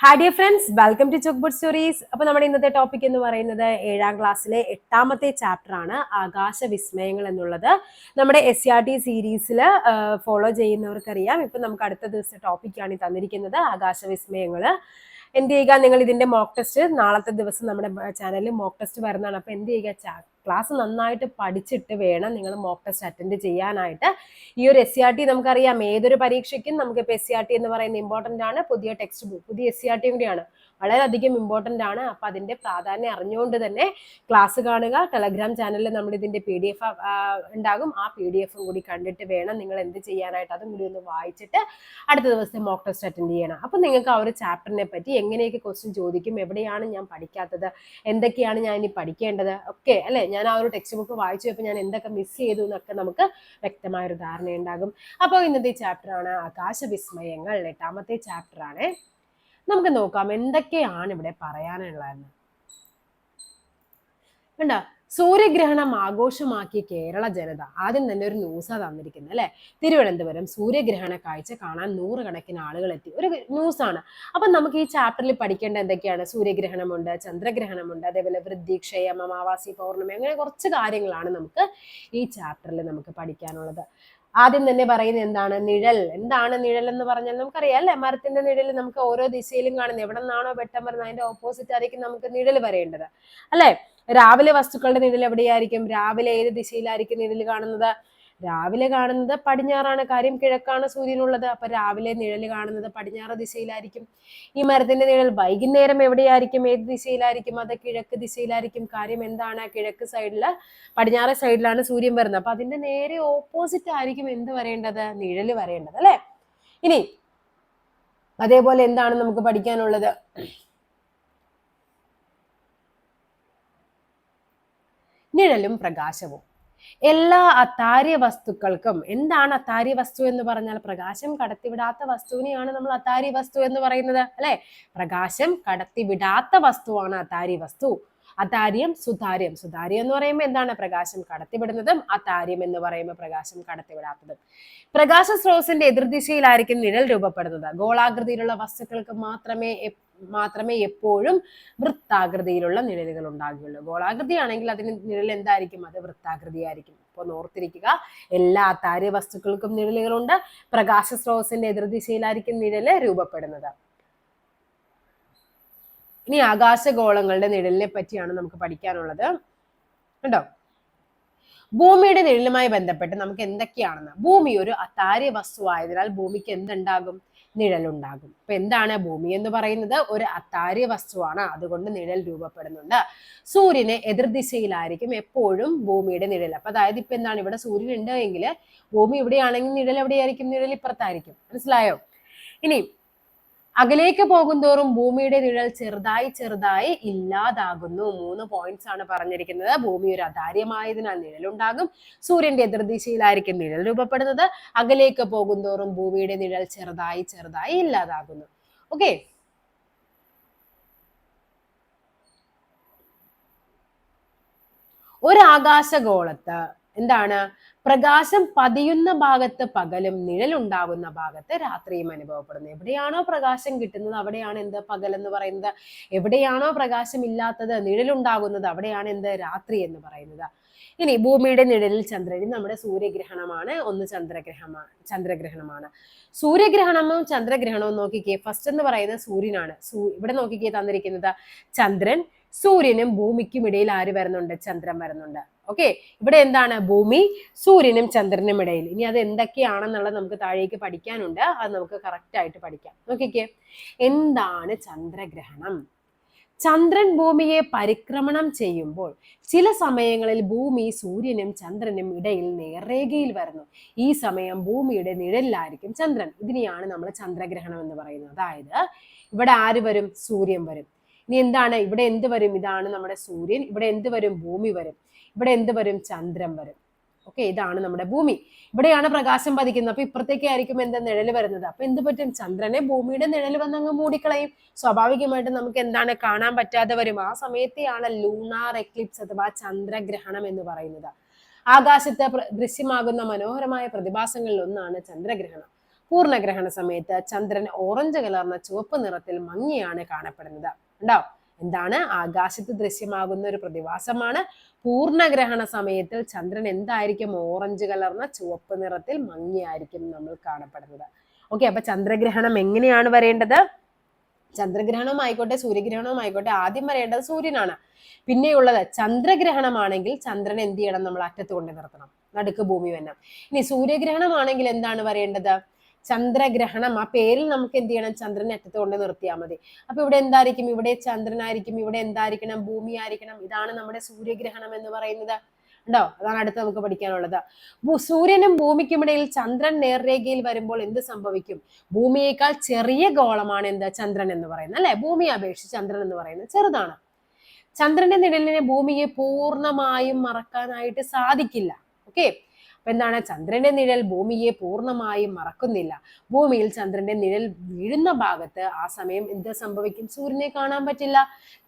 Hi dear friends welcome to chock bud stories അപ്പൊ നമ്മുടെ ഇന്നത്തെ ടോപ്പിക് എന്ന് പറയുന്നത് ഏഴാം ക്ലാസ്സിലെ എട്ടാമത്തെ ചാപ്റ്റർ ആണ് ആകാശ വിസ്മയങ്ങൾ എന്നുള്ളത്. നമ്മുടെ എസ് ആർ ടി സീരീസിൽ ഫോളോ ചെയ്യുന്നവർക്കറിയാം. ഇപ്പൊ നമുക്ക് അടുത്ത ദിവസത്തെ ടോപ്പിക്കാണ് ഈ തന്നിരിക്കുന്നത് ആകാശ വിസ്മയങ്ങൾ എന്ത് ചെയ്യുക? നിങ്ങൾ ഇതിന്റെ മോക്ക് ടെസ്റ്റ് നാളത്തെ ദിവസം നമ്മുടെ ചാനലിൽ മോക്ക് ടെസ്റ്റ് വരുന്നതാണ്. അപ്പൊ എന്ത് ചെയ്യുക? ക്ലാസ് നന്നായിട്ട് പഠിച്ചിട്ട് വേണം നിങ്ങൾ മോക്ക് ടെസ്റ്റ് അറ്റൻഡ് ചെയ്യാനായിട്ട്. ഈ ഒരു എസ് സി ആർ ടി നമുക്കറിയാം. ഏതൊരു പരീക്ഷയ്ക്കും നമുക്ക് ഇപ്പോൾ എസ് സി ആർ ടി എന്ന് പറയുന്നത് ഇമ്പോർട്ടന്റ് ആണ്. പുതിയ ടെക്സ്റ്റ് ബുക്ക് പുതിയ എസ് സി ആർ ടി കൂടിയാണ്. വളരെയധികം ഇമ്പോർട്ടന്റ് ആണ്. അപ്പം അതിന്റെ പ്രാധാന്യം അറിഞ്ഞുകൊണ്ട് തന്നെ ക്ലാസ് കാണുക. ടെലഗ്രാം ചാനലിൽ നമ്മൾ ഇതിന്റെ പി ഡി എഫ് ഉണ്ടാകും. ആ പി ഡി എഫും കൂടി കണ്ടിട്ട് വേണം നിങ്ങൾ എന്ത് ചെയ്യാനായിട്ട് അതും കൂടി ഒന്ന് വായിച്ചിട്ട് അടുത്ത ദിവസത്തെ മോക്ക് ടെസ്റ്റ് അറ്റൻഡ് ചെയ്യണം. അപ്പം നിങ്ങൾക്ക് ആ ഒരു ചാപ്റ്ററിനെ പറ്റി എങ്ങനെയൊക്കെ ക്വസ്റ്റ്യൻ ചോദിക്കും എവിടെയാണ് ഞാൻ പഠിക്കാത്തത് എന്തൊക്കെയാണ് ഞാൻ ഇനി പഠിക്കേണ്ടത് ഒക്കെ അല്ലേ? ഞാൻ ആ ഒരു ടെക്സ്റ്റ് ബുക്ക് വായിച്ചു വായിച്ചപ്പോൾ ഞാൻ എന്തൊക്കെ മിസ് ചെയ്തു എന്നൊക്കെ നമുക്ക് വ്യക്തമായ ഒരു ധാരണയുണ്ടാകും. അപ്പോൾ ഇന്നത്തെ ചാപ്റ്റർ ആണ് ആകാശ വിസ്മയങ്ങൾ എട്ടാമത്തെ ചാപ്റ്റർ ആണ്. നമുക്ക് നോക്കാം എന്തൊക്കെയാണ് ഇവിടെ പറയാനുള്ളതെന്ന്. കണ്ട? സൂര്യഗ്രഹണം ആഘോഷമാക്കിയ കേരള ജനത ആദ്യം തന്നെ ഒരു ന്യൂസാ തന്നിരിക്കുന്നത് അല്ലെ? തിരുവനന്തപുരം സൂര്യഗ്രഹണ കാഴ്ച കാണാൻ നൂറുകണക്കിന് ആളുകൾ എത്തി. ഒരു ന്യൂസാണ്. അപ്പൊ നമുക്ക് ഈ ചാപ്റ്ററിൽ പഠിക്കേണ്ട എന്തൊക്കെയാണ്? സൂര്യഗ്രഹണമുണ്ട് ചന്ദ്രഗ്രഹണമുണ്ട് അതേപോലെ വൃദ്ധി ക്ഷയം അമാവാസി പൗർണമി അങ്ങനെ കുറച്ച് കാര്യങ്ങളാണ് നമുക്ക് ഈ ചാപ്റ്ററിൽ നമുക്ക് പഠിക്കാനുള്ളത്. ആദ്യം തന്നെ പറയുന്നത് എന്താണ്? നിഴൽ. എന്താണ് നിഴൽ എന്ന് പറഞ്ഞാൽ നമുക്കറിയാം അല്ലെ? മരത്തിന്റെ നിഴൽ നമുക്ക് ഓരോ ദിശയിലും കാണുന്നത്. എവിടെ നിന്നാണോ വെട്ടം വരുന്നത് അതിന്റെ ഓപ്പോസിറ്റ് ആയിരിക്കും നമുക്ക് നിഴൽ വരേണ്ടത്. അല്ലെ? രാവിലെ വസ്തുക്കളുടെ നിഴൽ എവിടെയായിരിക്കും? രാവിലെ ഏത് ദിശയിലായിരിക്കും നിഴൽ കാണുന്നത്? രാവിലെ കാണുന്നത് പടിഞ്ഞാറാണ്. കാര്യം കിഴക്കാണ് സൂര്യനുള്ളത്. അപ്പൊ രാവിലെ നിഴൽ കാണുന്നത് പടിഞ്ഞാറ് ദിശയിലായിരിക്കും. ഈ മരത്തിന്റെ നിഴൽ വൈകുന്നേരം എവിടെയായിരിക്കും? ഏത് ദിശയിലായിരിക്കും? അത് കിഴക്ക് ദിശയിലായിരിക്കും. കാര്യം എന്താണ് കിഴക്ക് സൈഡിൽ പടിഞ്ഞാറ് സൈഡിലാണ് സൂര്യൻ വരുന്നത്. അപ്പൊ അതിന്റെ നേരെ ഓപ്പോസിറ്റ് ആയിരിക്കും എന്ത് വരേണ്ടത്? നിഴൽ വരേണ്ടത് അല്ലെ? ഇനി അതേപോലെ എന്താണ് നമുക്ക് പഠിക്കാനുള്ളത്? നിഴലും പ്രകാശവും. എല്ലാ അത്താര്യ വസ്തുക്കൾക്കും എന്താണ് അത്താര്യ വസ്തു എന്ന് പറഞ്ഞാൽ പ്രകാശം കടത്തിവിടാത്ത വസ്തുവിനെയാണ് നമ്മൾ അത്താര്യ വസ്തു എന്ന് പറയുന്നത് അല്ലെ? പ്രകാശം കടത്തിവിടാത്ത വസ്തുവാണ് അത്താര്യ വസ്തു അതാര്യം സുതാര്യം. സുതാര്യം എന്ന് പറയുമ്പോൾ എന്താണ്? പ്രകാശം കടത്തിവിടുന്നതും അതാര്യം എന്ന് പറയുമ്പോൾ പ്രകാശം കടത്തിവിടാത്തതും. പ്രകാശ സ്രോതസ്സിന്റെ എതിർദിശയിലായിരിക്കും നിഴൽ രൂപപ്പെടുന്നത്. ഗോളാകൃതിയിലുള്ള വസ്തുക്കൾക്ക് മാത്രമേ മാത്രമേ എപ്പോഴും വൃത്താകൃതിയിലുള്ള നിഴലുകൾ ഉണ്ടാകുകയുള്ളൂ. ഗോളാകൃതിയാണെങ്കിൽ അതിന് നിഴൽ എന്തായിരിക്കും? അത് വൃത്താകൃതിയായിരിക്കും. അപ്പോൾ ഓർത്തിരിക്കുക എല്ലാ താര്യ വസ്തുക്കൾക്കും നിഴലുകളുണ്ട്. പ്രകാശ സ്രോതസ്സിന്റെ എതിർദിശയിലായിരിക്കും നിഴൽ രൂപപ്പെടുന്നത്. ഇനി ആകാശഗോളങ്ങളുടെ നിഴലിനെ പറ്റിയാണ് നമുക്ക് പഠിക്കാനുള്ളത്. കണ്ടോ? ഭൂമിയുടെ നിഴലുമായി ബന്ധപ്പെട്ട് നമുക്ക് എന്തൊക്കെയാണെന്ന്? ഭൂമി ഒരു അതാര്യ വസ്തു ആയതിനാൽ ഭൂമിക്ക് എന്തുണ്ടാകും? നിഴലുണ്ടാകും. അപ്പൊ എന്താണ് ഭൂമി എന്ന് പറയുന്നത്? ഒരു അത്താര്യ വസ്തുവാണ്. അതുകൊണ്ട് നിഴൽ രൂപപ്പെടുന്നുണ്ട്. സൂര്യന് എതിർദിശയിലായിരിക്കും എപ്പോഴും ഭൂമിയുടെ നിഴൽ. അപ്പൊ അതായത് ഇപ്പൊ എന്താണ്? ഇവിടെ സൂര്യൻ ഉണ്ട് എങ്കിൽ ഭൂമി ഇവിടെയാണെങ്കിൽ നിഴൽ എവിടെയായിരിക്കും? നിഴൽ ഇപ്പുറത്തായിരിക്കും. മനസ്സിലായോ? ഇനി അകലേക്ക് പോകുന്തോറും ഭൂമിയുടെ നിഴൽ ചെറുതായി ചെറുതായി ഇല്ലാതാകുന്നു. മൂന്ന് പോയിന്റ്സ് ആണ് പറഞ്ഞിരിക്കുന്നത്. ഭൂമി ഒരു അധാര്യമായതിനാൽ നിഴലുണ്ടാകും. സൂര്യന്റെ എതിർദിശയിലായിരിക്കും നിഴൽ രൂപപ്പെടുന്നത്. അകലേക്ക് പോകുന്തോറും ഭൂമിയുടെ നിഴൽ ചെറുതായി ചെറുതായി ഇല്ലാതാകുന്നു. ഓക്കെ ഒരു ആകാശഗോളത്ത് എന്താണ്? പ്രകാശം പതിയുന്ന ഭാഗത്ത് പകലും നിഴലുണ്ടാകുന്ന ഭാഗത്ത് രാത്രിയും അനുഭവപ്പെടുന്നു എവിടെയാണോ പ്രകാശം കിട്ടുന്നത് അവിടെയാണ് എന്ത് പകൽ എന്ന് പറയുന്നത്. എവിടെയാണോ പ്രകാശം ഇല്ലാത്തത് നിഴലുണ്ടാകുന്നത് അവിടെയാണ് എന്ത് രാത്രി എന്ന് പറയുന്നത്. ഇനി ഭൂമിയുടെ നിഴലിൽ ചന്ദ്രൻ നമ്മുടെ സൂര്യഗ്രഹണമാണ്. ഒന്ന് ചന്ദ്രഗ്രഹമാണ് ചന്ദ്രഗ്രഹണമാണ്. സൂര്യഗ്രഹണവും ചന്ദ്രഗ്രഹണവും നോക്കിക്കേ. ഫസ്റ്റ് എന്ന് പറയുന്നത് സൂര്യനാണ്. സൂ ഇവിടെ നോക്കിക്കേ തന്നിരിക്കുന്നത് ചന്ദ്രൻ. സൂര്യനും ഭൂമിക്കും ഇടയിൽ ആര് വരുന്നുണ്ട്? ചന്ദ്രൻ വരുന്നുണ്ട്. ഓക്കെ ഇവിടെ എന്താണ് ഭൂമി? സൂര്യനും ചന്ദ്രനും ഇടയിൽ. ഇനി അത് എന്തൊക്കെയാണെന്നുള്ളത് നമുക്ക് താഴേക്ക് പഠിക്കാനുണ്ട്. അത് നമുക്ക് കറക്റ്റ് ആയിട്ട് പഠിക്കാം. നോക്കിക്കേ. എന്താണ് ചന്ദ്രഗ്രഹണം? ചന്ദ്രൻ ഭൂമിയെ പരിക്രമണം ചെയ്യുമ്പോൾ ചില സമയങ്ങളിൽ ഭൂമി സൂര്യനും ചന്ദ്രനും ഇടയിൽ നേർരേഖയിൽ വരുന്നു. ഈ സമയം ഭൂമിയുടെ നിഴലിലായിരിക്കും ചന്ദ്രൻ. ഇതിനെയാണ് നമ്മൾ ചന്ദ്രഗ്രഹണം എന്ന് പറയുന്നത്. അതായത് ഇവിടെ ആര് വരും? സൂര്യൻ വരും. ഇനി എന്താണ്? ഇവിടെ എന്ത് വരും? ഇതാണ് നമ്മുടെ സൂര്യൻ. ഇവിടെ എന്ത് വരും? ഭൂമി വരും. ഇവിടെ എന്ത് വരും? ചന്ദ്രൻ വരും. ഓക്കെ ഇതാണ് നമ്മുടെ ഭൂമി. ഇവിടെയാണ് പ്രകാശം പതിക്കുന്നത്. അപ്പൊ ഇപ്പുറത്തേക്ക് ആയിരിക്കും എന്താ നിഴൽ വരുന്നത്. അപ്പൊ എന്ത് പറ്റും? ചന്ദ്രനെ ഭൂമിയുടെ നിഴൽ വന്ന് അങ്ങ് മൂടിക്കളയും. സ്വാഭാവികമായിട്ട് നമുക്ക് എന്താണ് കാണാൻ പറ്റാതെ വരും. ആ സമയത്തെയാണ് ലൂണാർ എക്ലിപ്സ് അഥവാ ചന്ദ്രഗ്രഹണം എന്ന് പറയുന്നത്. ആകാശത്ത് ദൃശ്യമാകുന്ന മനോഹരമായ പ്രതിഭാസങ്ങളിൽ ഒന്നാണ് ചന്ദ്രഗ്രഹണം. പൂർണഗ്രഹണ സമയത്ത് ചന്ദ്രൻ ഓറഞ്ച് കലർന്ന ചുവപ്പ് നിറത്തിൽ മങ്ങിയാണ് കാണപ്പെടുന്നത്. ഉണ്ടോ? എന്താണ്? ആകാശത്ത് ദൃശ്യമാകുന്ന ഒരു പ്രതിഭാസമാണ്. പൂർണഗ്രഹണ സമയത്തിൽ ചന്ദ്രൻ എന്തായിരിക്കും? ഓറഞ്ച് കലർന്ന ചുവപ്പ് നിറത്തിൽ മങ്ങിയായിരിക്കും നമ്മൾ കാണപ്പെടുന്നത്. ഓക്കെ അപ്പൊ ചന്ദ്രഗ്രഹണം എങ്ങനെയാണ് വരേണ്ടത്? ചന്ദ്രഗ്രഹണം ആയിക്കോട്ടെ സൂര്യഗ്രഹണവും ആയിക്കോട്ടെ ആദ്യം വരേണ്ടത് സൂര്യനാണ്. പിന്നെയുള്ളത് ചന്ദ്രഗ്രഹണമാണെങ്കിൽ ചന്ദ്രൻ എന്ത് ചെയ്യണം? നമ്മൾ അറ്റത്ത് കൊണ്ട് നിർത്തണം. നടുക്ക് ഭൂമി വന്നം ഇനി സൂര്യഗ്രഹണമാണെങ്കിൽ എന്താണ് വരേണ്ടത്? ചന്ദ്രഗ്രഹണം ആ പേരിൽ നമുക്ക് എന്ത് ചെയ്യണം? ചന്ദ്രനെ അറ്റത്ത് കൊണ്ട് നിർത്തിയാൽ മതി. അപ്പൊ ഇവിടെ എന്തായിരിക്കും? ഇവിടെ ചന്ദ്രനായിരിക്കും ഇവിടെ എന്തായിരിക്കണം? ഭൂമി ആയിരിക്കണം ഇതാണ് നമ്മുടെ സൂര്യഗ്രഹണം എന്ന് പറയുന്നത്. ഉണ്ടോ? അതാണ് അടുത്ത് നമുക്ക് പഠിക്കാനുള്ളത്. സൂര്യനും ഭൂമിക്കുമിടയിൽ ചന്ദ്രൻ നേർരേഖയിൽ വരുമ്പോൾ എന്ത് സംഭവിക്കും? ഭൂമിയേക്കാൾ ചെറിയ ഗോളമാണ് എന്ത്? ചന്ദ്രൻ എന്ന് പറയുന്നത് അല്ലെ? ഭൂമിയെ അപേക്ഷിച്ച് ചന്ദ്രൻ എന്ന് പറയുന്നത് ചെറുതാണ്. ചന്ദ്രന്റെ നിഴലിനെ ഭൂമിയെ പൂർണമായും മറക്കാനായിട്ട് സാധിക്കില്ല. ഓക്കെ? എന്താണ്? ചന്ദ്രന്റെ നിഴൽ ഭൂമിയെ പൂർണമായും മറക്കുന്നില്ല. ഭൂമിയിൽ ചന്ദ്രന്റെ നിഴൽ വീഴുന്ന ഭാഗത്ത് ആ സമയം എന്ത് സംഭവിക്കും? സൂര്യനെ കാണാൻ പറ്റില്ല.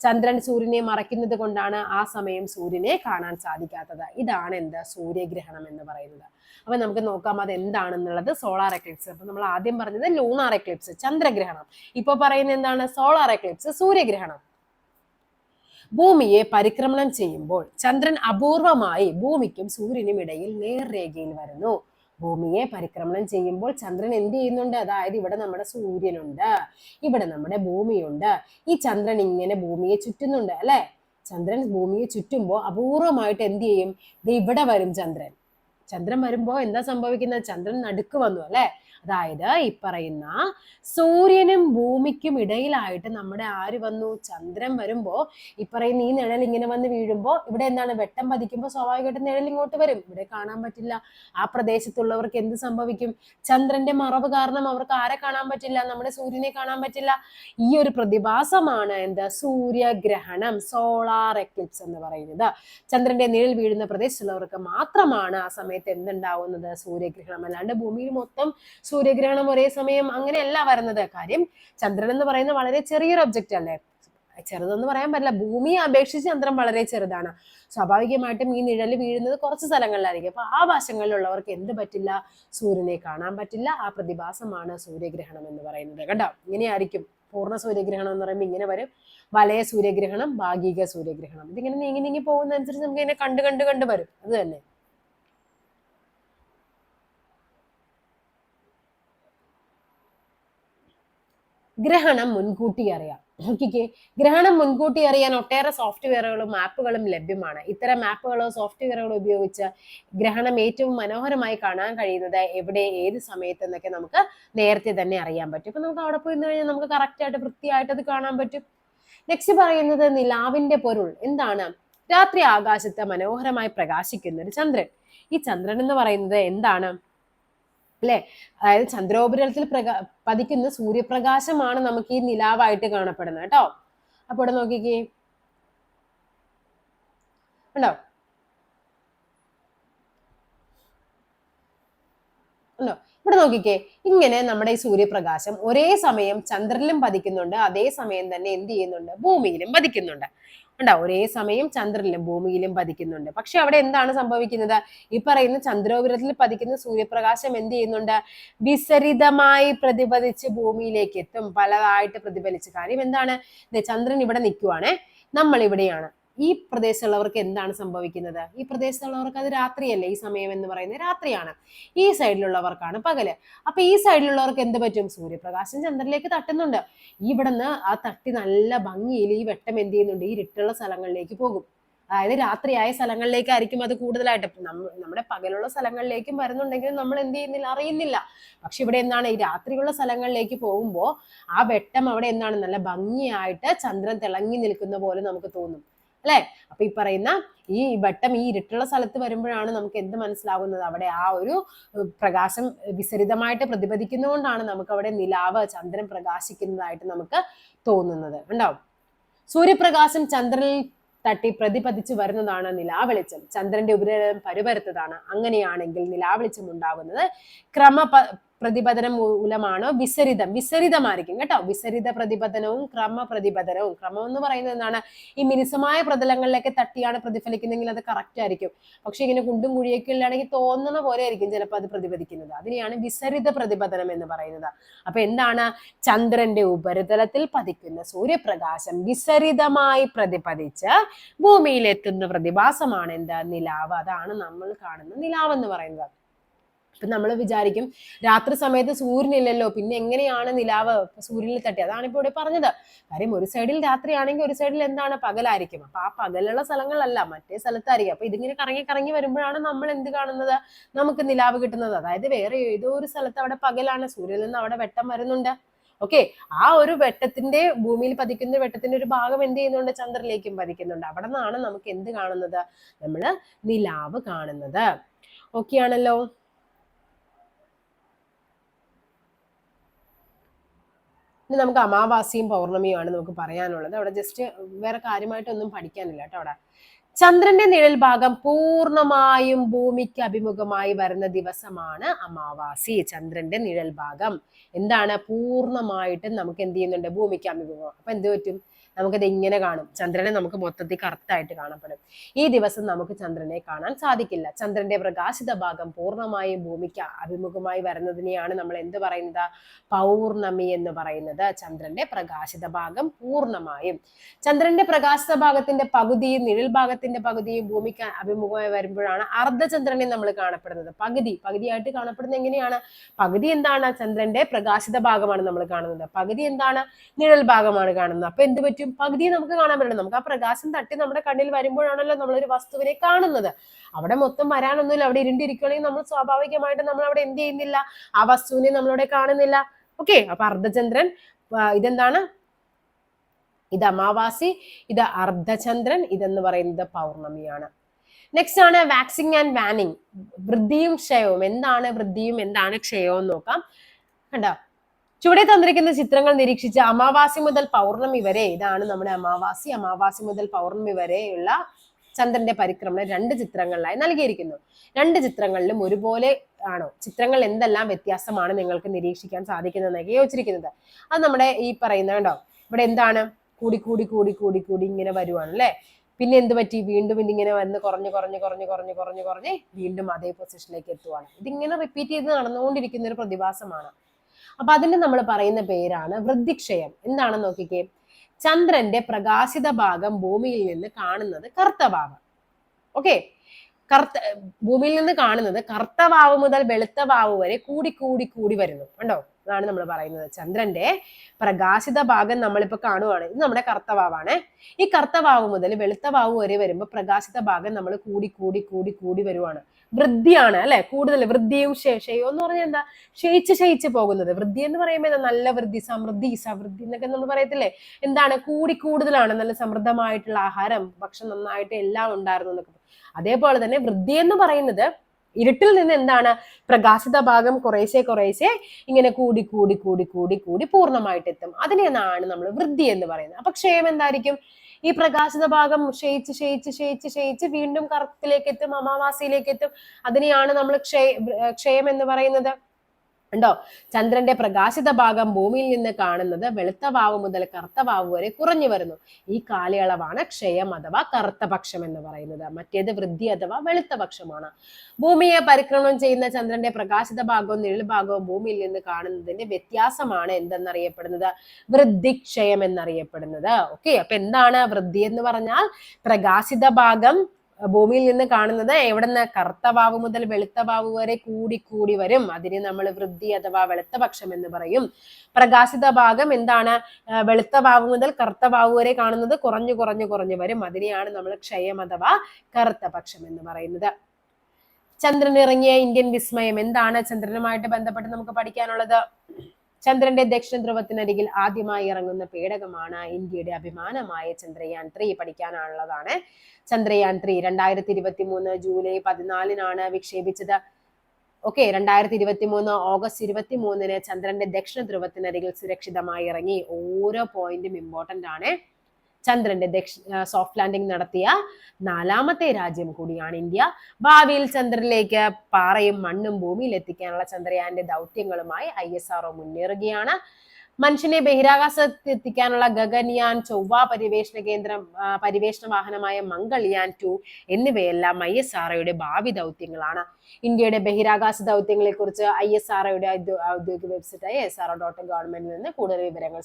ചന്ദ്രൻ സൂര്യനെ മറയ്ക്കുന്നത് കൊണ്ടാണ് ആ സമയം സൂര്യനെ കാണാൻ സാധിക്കാത്തത്. ഇതാണ് എന്ത്? സൂര്യഗ്രഹണം എന്ന് പറയുന്നത്. അപ്പൊ നമുക്ക് നോക്കാം അത് എന്താണെന്നുള്ളത് സോളാർ എക്ലിപ്സ്. അപ്പൊ നമ്മൾ ആദ്യം പറഞ്ഞത് ലൂണാർ എക്ലിപ്സ് ചന്ദ്രഗ്രഹണം. ഇപ്പൊ പറയുന്നത് എന്താണ്? സോളാർ എക്ലിപ്സ് സൂര്യഗ്രഹണം. ഭൂമിയെ പരിക്രമണം ചെയ്യുമ്പോൾ ചന്ദ്രൻ അപൂർവമായി ഭൂമിക്കും സൂര്യനും ഇടയിൽ നേർരേഖയിൽ വരുന്നു. ഭൂമിയെ പരിക്രമണം ചെയ്യുമ്പോൾ ചന്ദ്രൻ എന്ത് ചെയ്യുന്നുണ്ട്? അതായത് ഇവിടെ നമ്മുടെ സൂര്യനുണ്ട് ഇവിടെ നമ്മുടെ ഭൂമിയുണ്ട്. ഈ ചന്ദ്രൻ ഇങ്ങനെ ഭൂമിയെ ചുറ്റുന്നുണ്ട് അല്ലെ? ചന്ദ്രൻ ഭൂമിയെ ചുറ്റുമ്പോൾ അപൂർവമായിട്ട് എന്ത് ചെയ്യും? ഇവിടെ വരും ചന്ദ്രൻ. ചന്ദ്രൻ വരുമ്പോൾ എന്താ സംഭവിക്കുന്നത്? ചന്ദ്രൻ നടുക്ക് വന്നു അല്ലെ? അതായത് ഈ പറയുന്ന സൂര്യനും ഭൂമിക്കും ഇടയിലായിട്ട് നമ്മുടെ ആര് വന്നു? ചന്ദ്രൻ വരുമ്പോ ഈ പറയുന്ന ഈ നിഴൽ ഇങ്ങനെ വന്ന് വീഴുമ്പോ ഇവിടെ എന്താണ്? വെട്ടം പതിക്കുമ്പോൾ സ്വാഭാവികമായിട്ടും നിഴൽ ഇങ്ങോട്ട് വരും. ഇവിടെ കാണാൻ പറ്റില്ല. ആ പ്രദേശത്തുള്ളവർക്ക് എന്ത് സംഭവിക്കും? ചന്ദ്രന്റെ മറവ് കാരണം അവർക്ക് ആരെ കാണാൻ പറ്റില്ല? നമ്മുടെ സൂര്യനെ കാണാൻ പറ്റില്ല. ഈ ഒരു പ്രതിഭാസമാണ് എന്താ? സൂര്യഗ്രഹണം സോളാർ എക്ലിപ്സ് എന്ന് പറയുന്നത്. ചന്ദ്രന്റെ നിഴൽ വീഴുന്ന പ്രദേശത്തുള്ളവർക്ക് മാത്രമാണ് ആ സമയത്ത് എന്തുണ്ടാവുന്നത്? സൂര്യഗ്രഹണം. അല്ലാണ്ട് ഭൂമിയിൽ മൊത്തം സൂര്യഗ്രഹണം ഒരേ സമയം അങ്ങനെയല്ല വരുന്നത്. കാര്യം ചന്ദ്രൻ എന്ന് പറയുന്നത് വളരെ ചെറിയൊരു ഒബ്ജക്റ്റ് അല്ലേ? ചെറുതെന്ന് പറയാൻ പറ്റില്ല. ഭൂമിയെ അപേക്ഷിച്ച് ചന്ദ്രൻ വളരെ ചെറുതാണ്. സ്വാഭാവികമായിട്ടും ഈ നിഴൽ വീഴുന്നത് കുറച്ച് സ്ഥലങ്ങളിലായിരിക്കും. അപ്പൊ ആ വശങ്ങളിലുള്ളവർക്ക് എന്ത് പറ്റില്ല? സൂര്യനെ കാണാൻ പറ്റില്ല. ആ പ്രതിഭാസമാണ് സൂര്യഗ്രഹണം എന്ന് പറയുന്നത്. കണ്ടോ? ഇങ്ങനെയായിരിക്കും. പൂർണ സൂര്യഗ്രഹണം എന്ന് പറയുമ്പോൾ ഇങ്ങനെ വരും. വലയ സൂര്യഗ്രഹണം ഭാഗിക സൂര്യഗ്രഹണം. ഇതിങ്ങനെ നീങ്ങി നീങ്ങി പോകുന്നതനുസരിച്ച് നമുക്ക് ഇങ്ങനെ കണ്ട് കണ്ട് കണ്ട് വരും. അത് തന്നെ. ഗ്രഹണം മുൻകൂട്ടി അറിയാം. നോക്കിക്കേ ഗ്രഹണം മുൻകൂട്ടി അറിയാൻ ഒട്ടേറെ സോഫ്റ്റ്വെയറുകളും ആപ്പുകളും ലഭ്യമാണ്. ഇത്തരം ആപ്പുകളോ സോഫ്റ്റ്വെയറുകളോ ഉപയോഗിച്ച് ഗ്രഹണം ഏറ്റവും മനോഹരമായി കാണാൻ കഴിയുന്നത് എവിടെ ഏത് സമയത്ത് എന്നൊക്കെ നമുക്ക് നേരത്തെ തന്നെ അറിയാൻ പറ്റും. ഇപ്പൊ നമുക്ക് അവിടെ പോയി കഴിഞ്ഞാൽ നമുക്ക് കറക്റ്റായിട്ട് വൃത്തിയായിട്ട് അത് കാണാൻ പറ്റും. നെക്സ്റ്റ് പറയുന്നത് നിലാവിന്റെ പൊരുൾ. എന്താണ്? രാത്രി ആകാശത്ത് മനോഹരമായി പ്രകാശിക്കുന്ന ഒരു ചന്ദ്രൻ. ഈ ചന്ദ്രൻ എന്ന് പറയുന്നത് എന്താണ്? അല്ലെ? അതായത് ചന്ദ്രോപരിതലത്തിൽ പ്രകാ പതിക്കുന്ന സൂര്യപ്രകാശമാണ് നമുക്ക് ഈ നിലാവായിട്ട് കാണപ്പെടുന്നത് കേട്ടോ. അപ്പൊ ഇവിടെ നോക്കിക്കേ. ഉണ്ടോ? ഉണ്ടോ? ഇവിടെ നോക്കിക്കേ. ഇങ്ങനെ നമ്മുടെ ഈ സൂര്യപ്രകാശം ഒരേ സമയം ചന്ദ്രനിലും പതിക്കുന്നുണ്ട്. അതേ സമയം തന്നെ എന്ത് ചെയ്യുന്നുണ്ട്? ഭൂമിയിലും പതിക്കുന്നുണ്ട്. ഉണ്ടോ ഒരേ സമയം ചന്ദ്രനിലും ഭൂമിയിലും പതിക്കുന്നുണ്ട്. പക്ഷെ അവിടെ എന്താണ് സംഭവിക്കുന്നത്? ഈ പറയുന്ന ചന്ദ്രോപുരത്തിൽ പതിക്കുന്ന സൂര്യപ്രകാശം എന്ത് ചെയ്യുന്നുണ്ട്? വിസരിതമായി പ്രതിപതിച്ച് ഭൂമിയിലേക്ക് എത്തും. പലതായിട്ട് പ്രതിഫലിച്ച്. കാര്യം എന്താണ്? ചന്ദ്രൻ ഇവിടെ നിൽക്കുവാണേ. നമ്മൾ ഇവിടെയാണ് ഈ പ്രദേശത്തുള്ളവർക്ക് എന്താണ് സംഭവിക്കുന്നത്? ഈ പ്രദേശത്തുള്ളവർക്ക് അത് രാത്രിയല്ലേ? ഈ സമയം എന്ന് പറയുന്നത് രാത്രിയാണ്. ഈ സൈഡിലുള്ളവർക്കാണ് പകൽ. അപ്പൊ ഈ സൈഡിലുള്ളവർക്ക് എന്ത് പറ്റും? സൂര്യപ്രകാശം ചന്ദ്രനിലേക്ക് തട്ടുന്നുണ്ട്. ഇവിടുന്ന് ആ തട്ടി നല്ല ഭംഗിയിൽ ഈ വെട്ടം എന്ത് ചെയ്യുന്നുണ്ട്? ഈ ഇരുട്ടുള്ള സ്ഥലങ്ങളിലേക്ക് പോകും. അതായത് രാത്രിയായ സ്ഥലങ്ങളിലേക്കായിരിക്കും അത് കൂടുതലായിട്ട്. നമ്മുടെ പകലുള്ള സ്ഥലങ്ങളിലേക്കും വരുന്നുണ്ടെങ്കിലും നമ്മൾ എന്ത് ചെയ്യുന്നില്ല? അറിയുന്നില്ല. പക്ഷെ ഇവിടെ എന്താണ്? ഈ രാത്രിയുള്ള സ്ഥലങ്ങളിലേക്ക് പോകുമ്പോൾ ആ വെട്ടം അവിടെ എന്താണ്? നല്ല ഭംഗിയായിട്ട് ചന്ദ്രൻ തിളങ്ങി നിൽക്കുന്ന പോലെ നമുക്ക് തോന്നും. അല്ലെ? അപ്പൊ ഈ പറയുന്ന ഈ വട്ടം ഈ ഇരുട്ടുള്ള സ്ഥലത്ത് വരുമ്പോഴാണ് നമുക്ക് എന്ത് മനസ്സിലാകുന്നത്? അവിടെ ആ ഒരു പ്രകാശം വിസരിതമായിട്ട് പ്രതിപദിക്കുന്നതുകൊണ്ടാണ് നമുക്ക് അവിടെ നിലാവ് ചന്ദ്രൻ പ്രകാശിക്കുന്നതായിട്ട് നമുക്ക് തോന്നുന്നത്. ഉണ്ടാവും സൂര്യപ്രകാശം ചന്ദ്രനിൽ തട്ടി പ്രതിപതിച്ചു വരുന്നതാണ് നിലാവെളിച്ചം. ചന്ദ്രന്റെ ഉപരിതലം പരുപരുത്തതാണ്. അങ്ങനെയാണെങ്കിൽ നിലാവെളിച്ചം ഉണ്ടാകുന്നത് ക്രമ പ്രതിപതനം മൂലമാണോ വിസരിതം? വിസരിതമായിരിക്കും കേട്ടോ. വിസരിത പ്രതിപതനവും ക്രമ പ്രതിപതനവും ക്രമം എന്ന് പറയുന്നത് എന്താണ്? ഈ മിനുസമായ പ്രതലങ്ങളിലൊക്കെ തട്ടിയാണ് പ്രതിഫലിക്കുന്നതെങ്കിൽ അത് കറക്റ്റ് ആയിരിക്കും. പക്ഷെ ഇങ്ങനെ കുണ്ടും കുഴിയൊക്കെ ഉള്ളതാണെങ്കിൽ തോന്നുന്ന പോലെ ആയിരിക്കും ചിലപ്പോൾ അത് പ്രതിപദിക്കുന്നത് അതിനെയാണ് വിസരിത പ്രതിപതനം എന്ന് പറയുന്നത്. അപ്പൊ എന്താണ്? ചന്ദ്രന്റെ ഉപരിതലത്തിൽ പതിക്കുന്ന സൂര്യപ്രകാശം വിസരിതമായി പ്രതിപദിച്ച് ഭൂമിയിലെത്തുന്ന പ്രതിഭാസമാണ് എന്താ? നിലാവ്. അതാണ് നമ്മൾ കാണുന്ന നിലാവ് എന്ന് പറയുന്നത്. ഇപ്പൊ നമ്മൾ വിചാരിക്കും രാത്രി സമയത്ത് സൂര്യനില്ലല്ലോ പിന്നെ എങ്ങനെയാണ് നിലാവ് സൂര്യനിൽ തട്ടി? അതാണ് ഇപ്പോൾ ഇവിടെ പറഞ്ഞത്. കാര്യം ഒരു സൈഡിൽ രാത്രിയാണെങ്കിൽ ഒരു സൈഡിൽ എന്താണ്? പകലായിരിക്കും. അപ്പൊ ആ പകലുള്ള സ്ഥലങ്ങളല്ല മറ്റേ സ്ഥലത്തായിരിക്കും. അപ്പൊ ഇതിങ്ങനെ കറങ്ങി കറങ്ങി വരുമ്പോഴാണ് നമ്മൾ എന്ത് കാണുന്നത്? നമുക്ക് നിലാവ് കിട്ടുന്നത്. അതായത് വേറെ ഏതോ ഒരു സ്ഥലത്ത് അവിടെ പകലാണ് സൂര്യനിൽ നിന്ന് അവിടെ വെട്ടം വരുന്നുണ്ട്. ഓക്കെ ആ ഒരു വെട്ടത്തിന്റെ ഭൂമിയിൽ പതിക്കുന്ന വെട്ടത്തിന്റെ ഒരു ഭാഗം എന്ത് ചെയ്യുന്നുണ്ട്? ചന്ദ്രനിലേക്കും പതിക്കുന്നുണ്ട്. അവിടെ നിന്നാണ് നമുക്ക് എന്ത് കാണുന്നത്? നമ്മൾ നിലാവ് കാണുന്നത്. ഓക്കെ ആണല്ലോ? ഇനി നമുക്ക് അമാവാസിയും പൗർണമിയുമാണ് നമുക്ക് പറയാനുള്ളത്. അവിടെ ജസ്റ്റ് വേറെ കാര്യമായിട്ടൊന്നും പഠിക്കാനില്ല കേട്ടോ അവിടെ. ചന്ദ്രന്റെ നിഴൽ ഭാഗം പൂർണമായും ഭൂമിക്ക് അഭിമുഖമായി വരുന്ന ദിവസമാണ് അമാവാസി ചന്ദ്രന്റെ നിഴൽ ഭാഗം. എന്താണ്? പൂർണമായിട്ടും നമുക്ക് എന്ത് ചെയ്യുന്നുണ്ട്? ഭൂമിക്ക് അഭിമുഖം. അപ്പൊ എന്ത് പറ്റും? നമുക്കത് ഇങ്ങനെ കാണും. ചന്ദ്രനെ നമുക്ക് മൊത്തത്തിൽ കറുത്തായിട്ട് കാണപ്പെടും. ഈ ദിവസം നമുക്ക് ചന്ദ്രനെ കാണാൻ സാധിക്കില്ല. ചന്ദ്രന്റെ പ്രകാശിത ഭാഗം പൂർണമായും ഭൂമിക്ക് അഭിമുഖമായി വരുന്നതിനെയാണ് നമ്മൾ എന്ത് പറയുന്നത്? പൗർണമി എന്ന് പറയുന്നത്. ചന്ദ്രന്റെ പ്രകാശിത ഭാഗം പൂർണമായും. ചന്ദ്രന്റെ പ്രകാശിത ഭാഗത്തിന്റെ പകുതിയും നിഴൽ ഭാഗത്തിന്റെ പകുതിയും ഭൂമിക്ക് അഭിമുഖമായി വരുമ്പോഴാണ് അർദ്ധചന്ദ്രനെ നമ്മൾ കാണപ്പെടുന്നത്. പകുതി. പകുതിയായിട്ട് കാണപ്പെടുന്നത് എങ്ങനെയാണ്? പകുതി എന്താണ്? ചന്ദ്രന്റെ പ്രകാശിത ഭാഗമാണ് നമ്മൾ കാണുന്നത്. പകുതി എന്താണ്? നിഴൽ ഭാഗമാണ് കാണുന്നത്. അപ്പൊ എന്ത് പറ്റും? പകുതി നമുക്ക് കാണാൻ പറ്റണം നമുക്ക് ആ പ്രകാശം തട്ടി നമ്മുടെ കണ്ണിൽ വരുമ്പോഴാണല്ലോ നമ്മളൊരു വസ്തുവിനെ കാണുന്നത്. അവിടെ മൊത്തം വരാനൊന്നുമില്ല. അവിടെ ഇരുണ്ടിരിക്കുകയാണെങ്കിൽ നമ്മൾ സ്വാഭാവികമായിട്ട് നമ്മൾ അവിടെ എന്ത് ചെയ്യുന്നില്ല? ആ വസ്തുവിനെ നമ്മളവിടെ കാണുന്നില്ല. ഓക്കെ അപ്പൊ അർദ്ധചന്ദ്രൻ ഇതെന്താണ്? ഇത് അമാവാസി ഇത് അർദ്ധചന്ദ്രൻ ഇതെന്ന് പറയുന്നത് പൗർണമിയാണ്. നെക്സ്റ്റ് ആണ് വാക്സിങ് ആൻഡ് വാനിങ് വൃദ്ധിയും ക്ഷയവും. എന്താണ് വൃദ്ധിയും എന്താണ് ക്ഷയവും നോക്കാം. കണ്ടോ? ചുവടെ തന്നിരിക്കുന്ന ചിത്രങ്ങൾ നിരീക്ഷിച്ച് അമാവാസി മുതൽ പൗർണമി വരെ ഇതാണ് നമ്മുടെ അമാവാസി. അമാവാസി മുതൽ പൗർണമി വരെയുള്ള ചന്ദ്രന്റെ പരിക്രമണം രണ്ട് ചിത്രങ്ങളിലായി നൽകിയിരിക്കുന്നു. രണ്ട് ചിത്രങ്ങളിലും ഒരുപോലെ ആണോ? ചിത്രങ്ങൾ എന്തെല്ലാം വ്യത്യാസമാണ് നിങ്ങൾക്ക് നിരീക്ഷിക്കാൻ സാധിക്കുന്നതെന്നൊക്കെ യോജിച്ചിരിക്കുന്നത്. അത് നമ്മുടെ ഈ പറയുന്ന കണ്ടോ? ഇവിടെ എന്താണ്? കൂടി കൂടി കൂടി കൂടി കൂടി ഇങ്ങനെ വരുവാണ് അല്ലേ? പിന്നെ എന്ത് പറ്റി? വീണ്ടും ഇതിങ്ങനെ വന്ന് കുറഞ്ഞ് കുറഞ്ഞ് കുറഞ്ഞ് കുറഞ്ഞ് കുറഞ്ഞ് കുറഞ്ഞ് വീണ്ടും അതേ പൊസിഷനിലേക്ക് എത്തുവാണ്. ഇതിങ്ങനെ റിപ്പീറ്റ് ചെയ്ത് നടന്നുകൊണ്ടിരിക്കുന്ന ഒരു പ്രതിഭാസമാണ്. അപ്പൊ അതിന് നമ്മൾ പറയുന്ന പേരാണ് വൃദ്ധിക്ഷയം. എന്താണെന്ന് നോക്കിക്കേ? ചന്ദ്രന്റെ പ്രകാശിത ഭാഗം ഭൂമിയിൽ നിന്ന് കാണുന്നത് കറുത്ത ഓക്കെ? കറുത്ത ഭൂമിയിൽ നിന്ന് കാണുന്നത് കറുത്ത മുതൽ വെളുത്ത വാവ് വരെ കൂടി കൂടി കൂടി വരുന്നു. കണ്ടോ? അതാണ് നമ്മൾ പറയുന്നത്. ചന്ദ്രന്റെ പ്രകാശിത ഭാഗം നമ്മളിപ്പോ കാണുവാണ്. ഇത് നമ്മുടെ കർത്തവാവാണ്. ഈ കർത്തവാവ് മുതൽ വെളുത്ത വാവ് വരെ വരുമ്പോൾ പ്രകാശിത ഭാഗം നമ്മൾ കൂടി കൂടി കൂടി കൂടി വരുവാണ്. വൃദ്ധിയാണ് അല്ലെ? കൂടുതൽ വൃദ്ധിയും ക്ഷയവും എന്ന് പറഞ്ഞാൽ എന്താ? ക്ഷയിച്ച് ക്ഷയിച്ച് പോകുന്നത്. വൃദ്ധി എന്ന് പറയുമ്പോൾ നല്ല വൃദ്ധി സമൃദ്ധി സമൃദ്ധി എന്നൊക്കെ നമ്മൾ പറയത്തില്ലേ? എന്താണ്? കൂടി കൂടുതലാണ്. നല്ല സമൃദ്ധമായിട്ടുള്ള ആഹാരം ഭക്ഷണം നന്നായിട്ട് എല്ലാം ഉണ്ടായിരുന്നു എന്നൊക്കെ. അതേപോലെ തന്നെ വൃദ്ധി എന്ന് പറയുന്നത് ഇരുട്ടിൽ നിന്ന് എന്താണ് പ്രകാശിത ഭാഗം കുറേശ്ശെ കുറേശ്ശെ ഇങ്ങനെ കൂടി കൂടി കൂടി കൂടി കൂടി പൂർണമായിട്ട് എത്തും അതിനെയാണ് നമ്മൾ വൃദ്ധി എന്ന് പറയുന്നത്. അപ്പൊ ക്ഷയം എന്തായിരിക്കും? ഈ പ്രകാശിത ഭാഗം ക്ഷയിച്ച് ക്ഷയിച്ച് ക്ഷയിച്ച് ക്ഷയിച്ച് വീണ്ടും കറുത്തിലേക്ക് എത്തും അമാവാസിയിലേക്ക് എത്തും. അതിനെയാണ് നമ്മൾ ക്ഷയ ക്ഷയം എന്ന് പറയുന്നത്. ഉണ്ടോ? ചന്ദ്രന്റെ പ്രകാശിത ഭാഗം ഭൂമിയിൽ നിന്ന് കാണുന്നത് വെളുത്ത വാവ് മുതൽ കറുത്ത വാവ് വരെ കുറഞ്ഞു വരുന്നു. ഈ കാലയളവാണ് ക്ഷയം അഥവാ കറുത്ത പക്ഷം എന്ന് പറയുന്നത്. മറ്റേത് വൃദ്ധി അഥവാ വെളുത്ത പക്ഷമാണ്. ഭൂമിയെ പരിക്രമണം ചെയ്യുന്ന ചന്ദ്രന്റെ പ്രകാശിത ഭാഗവും നിഴൽ ഭാഗവും ഭൂമിയിൽ നിന്ന് കാണുന്നതിന്റെ വ്യത്യാസമാണ് എന്തെന്നറിയപ്പെടുന്നത്? വൃദ്ധിക്ഷയം എന്നറിയപ്പെടുന്നത്. ഓക്കെ അപ്പൊ എന്താണ് വൃദ്ധി എന്ന് പറഞ്ഞാൽ പ്രകാശിത ഭാഗം ഭൂമിയിൽ നിന്ന് കാണുന്നത് എവിടുന്ന്? കറുത്ത വാവ് മുതൽ വെളുത്ത വാവ് വരെ കൂടി കൂടി വരും. അതിനെ നമ്മൾ വൃദ്ധി അഥവാ വെളുത്ത പക്ഷം എന്ന് പറയും. പ്രകാശിത ഭാഗം എന്താണ്? വെളുത്ത വാവ് മുതൽ കറുത്ത വാവ് വരെ കാണുന്നത് കുറഞ്ഞു കുറഞ്ഞു കുറഞ്ഞു വരും. അതിനെയാണ് നമ്മൾ ക്ഷയം അഥവാ കറുത്ത പക്ഷം എന്ന് പറയുന്നത്. ചന്ദ്രൻ ഇറങ്ങിയ ഇന്ത്യൻ വിസ്മയം. എന്താണ് ചന്ദ്രനുമായിട്ട് ബന്ധപ്പെട്ട് നമുക്ക് പഠിക്കാനുള്ളത്? ചന്ദ്രന്റെ ദക്ഷിണധ്രുവത്തിനരികിൽ ആദ്യമായി ഇറങ്ങുന്ന പേടകമാണ് ഇന്ത്യയുടെ അഭിമാനമായ ചന്ദ്രയാൻ ത്രീ പഠിക്കാനുള്ളതാണ്. ചന്ദ്രയാൻ ത്രീ രണ്ടായിരത്തി ഇരുപത്തി മൂന്ന് ജൂലൈ പതിനാലിനാണ് വിക്ഷേപിച്ചത്. ഓക്കെ രണ്ടായിരത്തി ഇരുപത്തി മൂന്ന് ഓഗസ്റ്റ് ഇരുപത്തി മൂന്നിന് ചന്ദ്രന്റെ ദക്ഷിണധ്രുവത്തിനരികിൽ സുരക്ഷിതമായി ഇറങ്ങി. ഓരോ പോയിന്റും ഇമ്പോർട്ടന്റ് ആണ്. ചന്ദ്രന്റെ ദക്ഷിണ സോഫ്റ്റ് ലാൻഡിംഗ് നടത്തിയ നാലാമത്തെ രാജ്യം കൂടിയാണ് ഇന്ത്യ. ഭാവിയിൽ ചന്ദ്രനിലേക്ക് പാറയും മണ്ണും ഭൂമിയിൽ എത്തിക്കാനുള്ള ചന്ദ്രയാന്റെ ദൗത്യങ്ങളുമായി ഐ മുന്നേറുകയാണ്. മനുഷ്യനെ ബഹിരാകാശത്ത് എത്തിക്കാനുള്ള ഗഗൻയാൻ ചൊവ്വ പരിവേഷണ കേന്ദ്രം പര്യവേഷണ വാഹനമായ മംഗൾയാൻ ടു എന്നിവയെല്ലാം ഐ എസ് ആർഒയുടെ ഭാവി ദൗത്യങ്ങളാണ്. ഇന്ത്യയുടെ ബഹിരാകാശ ദൗത്യങ്ങളെ കുറിച്ച് ഐ എസ് ആർഒയുടെ ഔദ്യോഗിക വെബ്സൈറ്റായ എസ് ആർ ഡോട്ട് ഗവൺമെന്റിൽ നിന്ന് കൂടുതൽ വിവരങ്ങൾ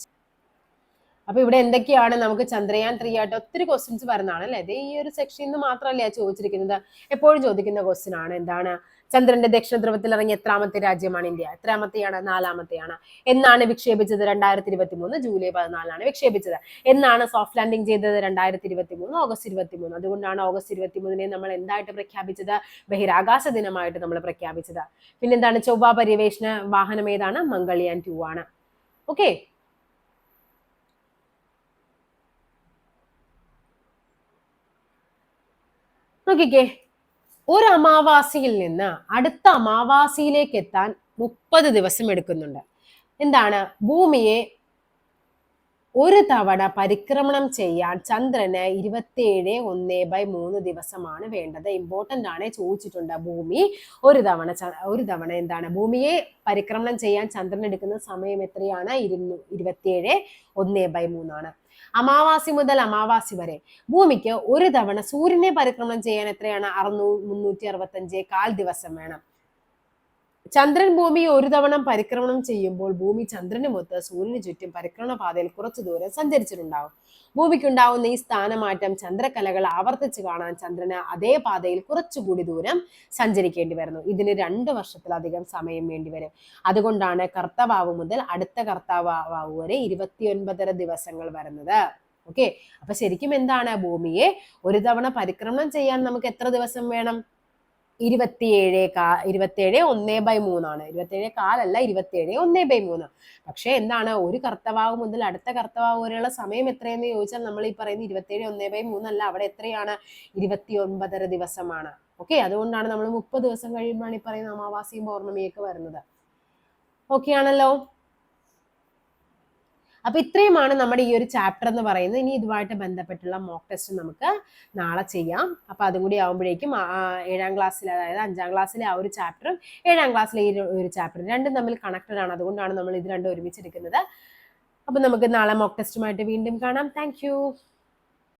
അപ്പൊ ഇവിടെ എന്തൊക്കെയാണ് നമുക്ക് ചന്ദ്രയാൻ ത്രീ ആയിട്ട് ഒത്തിരി ക്വസ്റ്റ്യൻസ് വരുന്നതാണ് അല്ലെ ഈ ഒരു സെക്ഷനിൽ നിന്ന് മാത്രമല്ല ചോദിച്ചിരിക്കുന്നത്. എപ്പോഴും ചോദിക്കുന്ന ക്വസ്റ്റ്യൻ ആണ്. എന്താണ്? ചന്ദ്രന്റെ ദക്ഷിണ ധ്രുവത്തിൽ ഇറങ്ങിയ എത്രാമത്തെ രാജ്യമാണ് ഇന്ത്യ? എത്രാമത്തെയാണ്? നാലാമത്തെയാണ്. എന്നാണ് വിക്ഷേപിച്ചത് രണ്ടായിരത്തി ഇരുപത്തി മൂന്ന് ജൂലൈ പതിനാലിനാണ് വിക്ഷേപിച്ചത്. എന്നാണ് സോഫ്റ്റ് ലാൻഡിംഗ് ചെയ്തത് രണ്ടായിരത്തി ഇരുപത്തി മൂന്ന് ഓഗസ്റ്റ് ഇരുപത്തി മൂന്ന് അതുകൊണ്ടാണ് ഓഗസ്റ്റ് ഇരുപത്തി മൂന്നിനെ നമ്മൾ എന്തായിട്ട് പ്രഖ്യാപിച്ചത്? ബഹിരാകാശ ദിനമായിട്ട് നമ്മൾ പ്രഖ്യാപിച്ചത്. പിന്നെന്താണ്? ചൊവ്വ പര്യവേഷണ വാഹനം ഏതാണ്? മംഗൾയാൻ ടു ആണ്. ഓക്കെ നോക്കിക്കേ. ഒരു അമാവാസിയിൽ നിന്ന് അടുത്ത അമാവാസിയിലേക്ക് എത്താൻ മുപ്പത് ദിവസം എടുക്കുന്നുണ്ട്. എന്താണ്? ഭൂമിയെ ഒരു തവണ പരിക്രമണം ചെയ്യാൻ ചന്ദ്രന് ഇരുപത്തിയേഴ് ഒന്ന് ബൈ മൂന്ന് ദിവസമാണ് വേണ്ടത്. ഇമ്പോർട്ടന്റ് ആണ് ചോദിച്ചിട്ടുണ്ട് ഭൂമി. ഒരു തവണ ഒരു തവണ എന്താണ്? ഭൂമിയെ പരിക്രമണം ചെയ്യാൻ ചന്ദ്രൻ എടുക്കുന്ന സമയം എത്രയാണ്? ഇരുന്നൂ ഇരുപത്തിയേഴ് ഒന്ന് ബൈ മൂന്നാണ്. അമാവാസി മുതൽ അമാവാസി വരെ. ഭൂമിക്ക് ഒരു തവണ സൂര്യനെ പരിക്രമണം ചെയ്യാൻ എത്രയാണ്? അറുന്നൂ മുന്നൂറ്റി അറുപത്തഞ്ച് കാൽ ദിവസം വേണം. ചന്ദ്രൻ ഭൂമി ഒരു തവണ പരിക്രമണം ചെയ്യുമ്പോൾ ഭൂമി ചന്ദ്രന് മൊത്ത് സൂര്യന് ചുറ്റും പരിക്രമണ പാതയിൽ കുറച്ചു ദൂരം സഞ്ചരിച്ചിട്ടുണ്ടാവും. ഭൂമിക്കുണ്ടാവുന്ന ഈ സ്ഥാനമാറ്റം ചന്ദ്രകലകൾ ആവർത്തിച്ചു കാണാൻ ചന്ദ്രന് അതേ പാതയിൽ കുറച്ചുകൂടി ദൂരം സഞ്ചരിക്കേണ്ടി വരുന്നു. ഇതിന് രണ്ട് വർഷത്തിലധികം സമയം വേണ്ടി വരും. അതുകൊണ്ടാണ് കർത്തവാവ് മുതൽ അടുത്ത കർത്തവാവ് വരെ ഇരുപത്തിയൊൻപതര ദിവസങ്ങൾ വരുന്നത്. ഓക്കെ? അപ്പൊ ശരിക്കും എന്താണ് ഭൂമിയെ ഒരു തവണ പരിക്രമണം ചെയ്യാൻ നമുക്ക് എത്ര ദിവസം വേണം? ഇരുപത്തിയേഴ് കാ ഇരുപത്തിയേഴ് ഒന്നേ ബൈ മൂന്നാണ് ഇരുപത്തിയേഴ് കാലല്ല ഇരുപത്തിയേഴ് ഒന്നേ ബൈ മൂന്ന്. പക്ഷെ എന്താണ് ഒരു കർത്തവാവ് മുതൽ അടുത്ത കർത്തവാവ് വരെയുള്ള സമയം എത്രയെന്ന് ചോദിച്ചാൽ നമ്മൾ ഈ പറയുന്ന ഇരുപത്തിയേഴ് ഒന്നേ ബൈ മൂന്നല്ല അവിടെ എത്രയാണ്? ഇരുപത്തി ഒൻപതര ദിവസമാണ്. ഓക്കെ അതുകൊണ്ടാണ് നമ്മൾ മുപ്പത് ദിവസം കഴിയുമ്പോഴാണ് ഈ പറയുന്ന അമാവാസിയും പൗർണമിയൊക്കെ വരുന്നത്. ഓക്കെ ആണല്ലോ? അപ്പൊ ഇത്രയുമാണ് നമ്മുടെ ഈ ഒരു ചാപ്റ്റർ എന്ന് പറയുന്നത്. ഇനി ഇതുമായിട്ട് ബന്ധപ്പെട്ടുള്ള മോക്ക് ടെസ്റ്റ് നമുക്ക് നാളെ ചെയ്യാം. അപ്പൊ അതും കൂടി ആവുമ്പോഴേക്കും ആ- ആ ഏഴാം ക്ലാസ്സിലെ അതായത് അഞ്ചാം ക്ലാസ്സിലെ ആ ഒരു ചാപ്റ്ററും ഏഴാം ക്ലാസ്സിലെ ഈ ഒരു- ചാപ്റ്ററും രണ്ടും തമ്മിൽ കണക്റ്റഡ് ആണ്. അതുകൊണ്ടാണ് നമ്മൾ ഇത് രണ്ടും ഒരുമിച്ചെടുക്കുന്നത് അപ്പൊ നമുക്ക് നാളെ മോക്ക് ടെസ്റ്റുമായിട്ട് വീണ്ടും കാണാം. താങ്ക്